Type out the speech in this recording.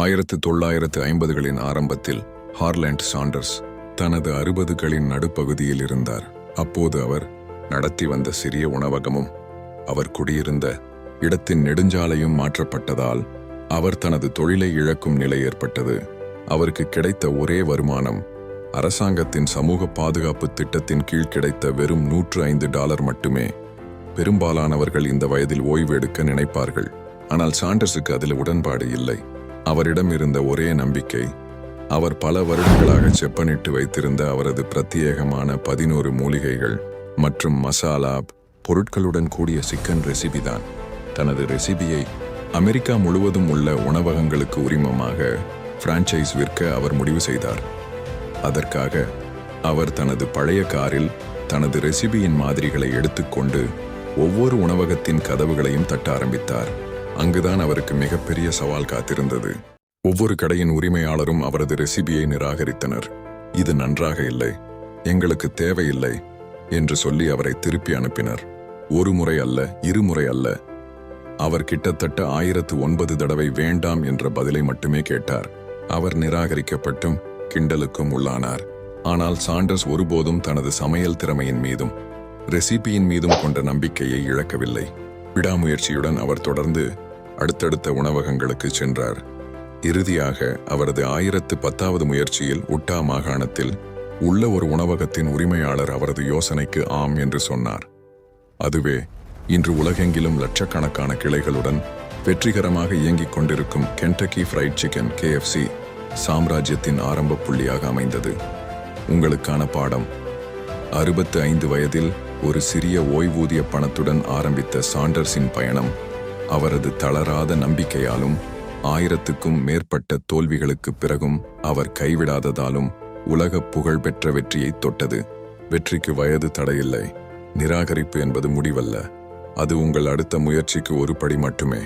ஆயிரத்து தொள்ளாயிரத்து ஐம்பதுகளின் ஆரம்பத்தில் ஹார்லாண்ட் சாண்டர்ஸ் தனது அறுபதுகளின் நடுப்பகுதியில் இருந்தார். அப்போது அவர் நடத்தி வந்த சிறிய உணவகமும் அவர் குடியிருந்த இடத்தின் நெடுஞ்சாலையும் மாற்றப்பட்டதால் அவர் தனது தொழிலை இழக்கும் நிலை ஏற்பட்டது. அவருக்கு கிடைத்த ஒரே வருமானம் அரசாங்கத்தின் சமூக பாதுகாப்பு திட்டத்தின் கீழ் கிடைத்த வெறும் நூற்று ஐந்து டாலர் மட்டுமே. பெரும்பாலானவர்கள் இந்த வயதில் ஓய்வு எடுக்க நினைப்பார்கள். ஆனால் சாண்டர்ஸுக்கு அதில் உடன்பாடு இல்லை. அவரிடம் இருந்த ஒரே நம்பிக்கை அவர் பல வருடங்களாக செப்பனிட்டு வைத்திருந்த அவரது பிரத்யேகமான பதினோரு மூலிகைகள் மற்றும் மசாலா பொருட்களுடன் கூடிய சிக்கன் ரெசிபி தான். தனது ரெசிபியை அமெரிக்கா முழுவதும் உள்ள உணவகங்களுக்கு உரிமமாக பிரான்ச்சைஸ் விற்க அவர் முடிவு செய்தார். அதற்காக அவர் தனது பழைய காரில் தனது ரெசிபியின் மாதிரிகளை எடுத்துக்கொண்டு ஒவ்வொரு உணவகத்தின் கதவுகளையும் தட்ட ஆரம்பித்தார். அங்குதான் அவருக்கு மிகப்பெரிய சவால் காத்திருந்தது. ஒவ்வொரு கடையின் உரிமையாளரும் அவரது ரெசிபியை நிராகரித்தனர். இது நன்றாக இல்லை. எங்களுக்கு தேவையில்லை என்று சொல்லி அவரை திருப்பி அனுப்பினர். ஒரு முறை அல்ல இருமுறை அல்ல. அவர் கிட்டத்தட்ட ஆயிரத்து ஒன்பது தடவை வேண்டாம் என்ற பதிலை மட்டுமே கேட்டார். அவர் நிராகரிக்கப்பட்டும் கிண்டலுக்கும் உள்ளானார். ஆனால் சாண்டர்ஸ் ஒருபோதும் தனது சமையல் திறமையின் மீதும் ரெசிபியின் மீதும் கொண்ட நம்பிக்கையை இழக்கவில்லை. விடாமுயற்சியுடன் அவர் தொடர்ந்து அடுத்தடுத்த உணவகங்களுக்கு சென்றார். இறுதியாக அவரது ஆயிரத்து பத்தாவது முயற்சியில் உட்டா மாகாணத்தில் உள்ள ஒரு உணவகத்தின் உரிமையாளர் அவரது யோசனைக்கு ஆம் என்று சொன்னார். அதுவே இன்று உலகெங்கிலும் லட்சக்கணக்கான கிளைகளுடன் வெற்றிகரமாக இயங்கிக் கொண்டிருக்கும் கென்டக்கி ஃப்ரைட் சிக்கன் கேஎஃப்சி சாம்ராஜ்யத்தின் ஆரம்ப புள்ளியாக அமைந்தது. உங்களுக்கான பாடம். அறுபத்து ஐந்து வயதில் ஒரு சிறிய ஓய்வூதிய பணத்துடன் ஆரம்பித்த சாண்டர்ஸின் பயணம். அவரது தளராத நம்பிக்கையாலும் ஆயிரத்துக்கும் மேற்பட்ட தோல்விகளுக்குப் பிறகும் அவர் கைவிடாததாலும் உலக புகழ் பெற்ற வெற்றியை தொட்டது. வெற்றிக்கு வயது தடையில்லை. நிராகரிப்பு என்பது முடிவல்ல. அது உங்கள் அடுத்த முயற்சிக்கு ஒரு படி மட்டுமே.